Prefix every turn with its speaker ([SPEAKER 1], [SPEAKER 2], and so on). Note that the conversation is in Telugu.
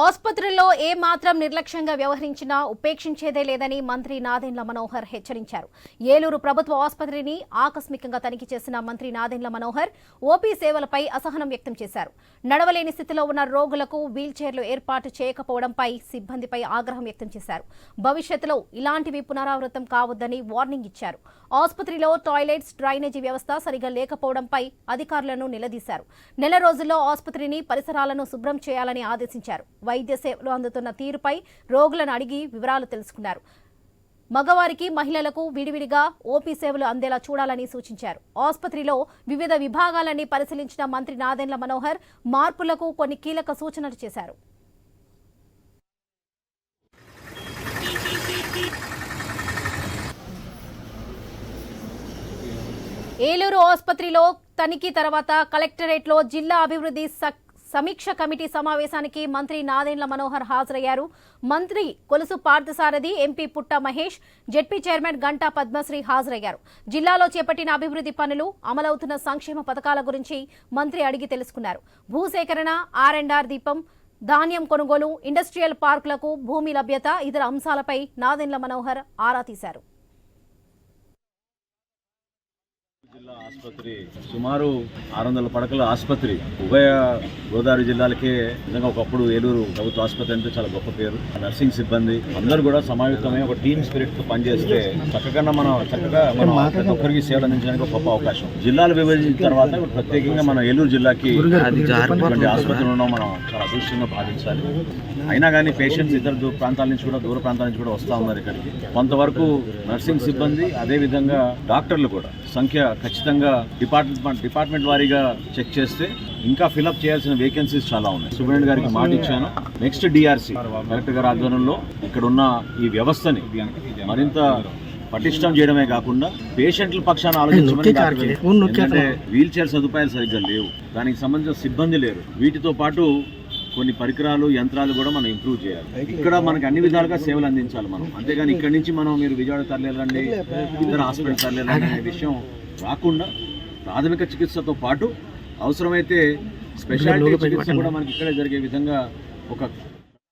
[SPEAKER 1] ఆసుపత్రుల్లో ఏ మాత్రం నిర్లక్ష్యంగా వ్యవహరించినా ఉపేక్షించేదే లేదని మంత్రి నాదెండ్ల మనోహర్ హెచ్చరించారు. ఏలూరు ప్రభుత్వ ఆసుపత్రిని ఆకస్మికంగా తనిఖీ చేసిన మంత్రి నాదెండ్ల మనోహర్ ఓపీ సేవలపై అసహనం వ్యక్తం చేశారు. నడవలేని స్థితిలో ఉన్న రోగులకు వీల్చైర్లు ఏర్పాటు చేయకపోవడంపై సిబ్బందిపై ఆగ్రహం వ్యక్తం చేశారు. భవిష్యత్తులో ఇలాంటివి పునరావృతం కావద్దని వార్నింగ్ ఇచ్చారు. ఆసుపత్రిలో టాయిలెట్స్ డ్రైనేజీ వ్యవస్థ సరిగా లేకపోవడంపై అధికారులను నిలదీశారు. నెల రోజుల్లో ఆసుపత్రిని పరిసరాలను శుభ్రం చేయాలని ఆదేశించారు. వైద్య సేవలు అందుతున్న తీరుపై రోగులను అడిగి వివరాలు తెలుసుకున్నారు. మగవారికి మహిళలకు విడివిడిగా ఓపీ సేవలు అందేలా చూడాలని సూచించారు. ఆసుపత్రిలో వివిధ విభాగాలని పరిశీలించిన మంత్రి నాదెండ్ల మనోహర్ మార్పులకు కొన్ని కీలక సూచనలు చేశారు. ఏలూరు ఆసుపత్రిలో తనిఖీ తర్వాత కలెక్టరేట్లో జిల్లా అభివృద్ధి సమీక్ష కమిటీ సమావేశానికి మంత్రి నాదెండ్ల మనోహర్ హాజరయ్యారు. మంత్రి Kolusu Parthasarathy MP Putta Mahesh ZP chairman Ganta Padmasri హాజరయ్యారు. జిల్లాలో చేపట్టిన అభివృద్ధి పనులు అమలవుతున్న సంక్షేమ పథకాల గురించి మంత్రి అడిగి తెలుసుకున్నారు. భూసేకరణ ఆర్ అండ్ ఆర్ దీపం ధాన్యం కొనుగోలు ఇండస్ట్రియల్ పార్కులకు భూమి లభ్యత ఇతర అంశాలపై నాదెండ్ల మనోహర్ ఆరా తీశారు.
[SPEAKER 2] జిల్లా ఆసుపత్రి సుమారు ఆరు వందల పడకల ఆసుపత్రి ఉభయ గోదావరి జిల్లాలకే నిజంగా ఒకప్పుడు ఏలూరు ప్రభుత్వ ఆసుపత్రి అంటే చాలా గొప్ప పేరు. నర్సింగ్ సిబ్బంది అందరూ కూడా సమాయుక్తమై ఒక టీమ్ స్పిరిట్తో పనిచేస్తే చక్కగా మనం చక్కగా మనం ప్రతి ఒక్కరికి సేవలు అందించడానికి గొప్ప అవకాశం. జిల్లాలు విభజించిన తర్వాత ప్రత్యేకంగా మన ఏలూరు జిల్లాకి ఇటువంటి ఆసుపత్రులు ఉండడం మనం చాలా అదృష్టంగా భావించాలి. అయినా కానీ పేషెంట్స్ ఇతర దూర ప్రాంతాల నుంచి కూడా దూర ప్రాంతాల నుంచి కూడా వస్తూ ఉన్నారు ఇక్కడికి. కొంతవరకు నర్సింగ్ సిబ్బంది అదే విధంగా డాక్టర్లు కూడా సంఖ్య ఖచ్చితంగా డిపార్ట్మెంట్ డిపార్ట్మెంట్ వారీగా చెక్ చేస్తే ఇంకా ఫిలప్ చేయాల్సిన వేకెన్సీస్ చాలా ఉన్నాయి. సూపరింటెండెంట్ గారికి మాట ఇచ్చాను. నెక్స్ట్ డిఆర్సి కలెక్టర్ గారి ఆధ్వర్యంలో ఇక్కడ ఉన్న ఈ వ్యవస్థని మరింత పటిష్టం చేయడమే కాకుండా పేషెంట్ల పక్షాన ఆలోచించమని ఎందుకంటే వీల్ చైర్ సదుపాయాలు సరిగ్గా లేవు. దానికి సంబంధించిన సిబ్బంది లేరు. వీటితో పాటు కొన్ని పరికరాలు యంత్రాలు కూడా మనం ఇంప్రూవ్ చేయాలి. ఇక్కడ మనకి అన్ని విధాలుగా సేవలు అందించాలి మనం. అంతేగాని ఇక్కడి నుంచి మనం మీరు విజయవాడ తరలిరండి ఇతర హాస్పిటల్ తరలిరండి అనే విషయం రాకుండా ప్రాథమిక చికిత్సతో పాటు అవసరమైతే స్పెషాలిటీ చికిత్స కూడా మనకి ఇక్కడే జరిగే విధంగా ఒక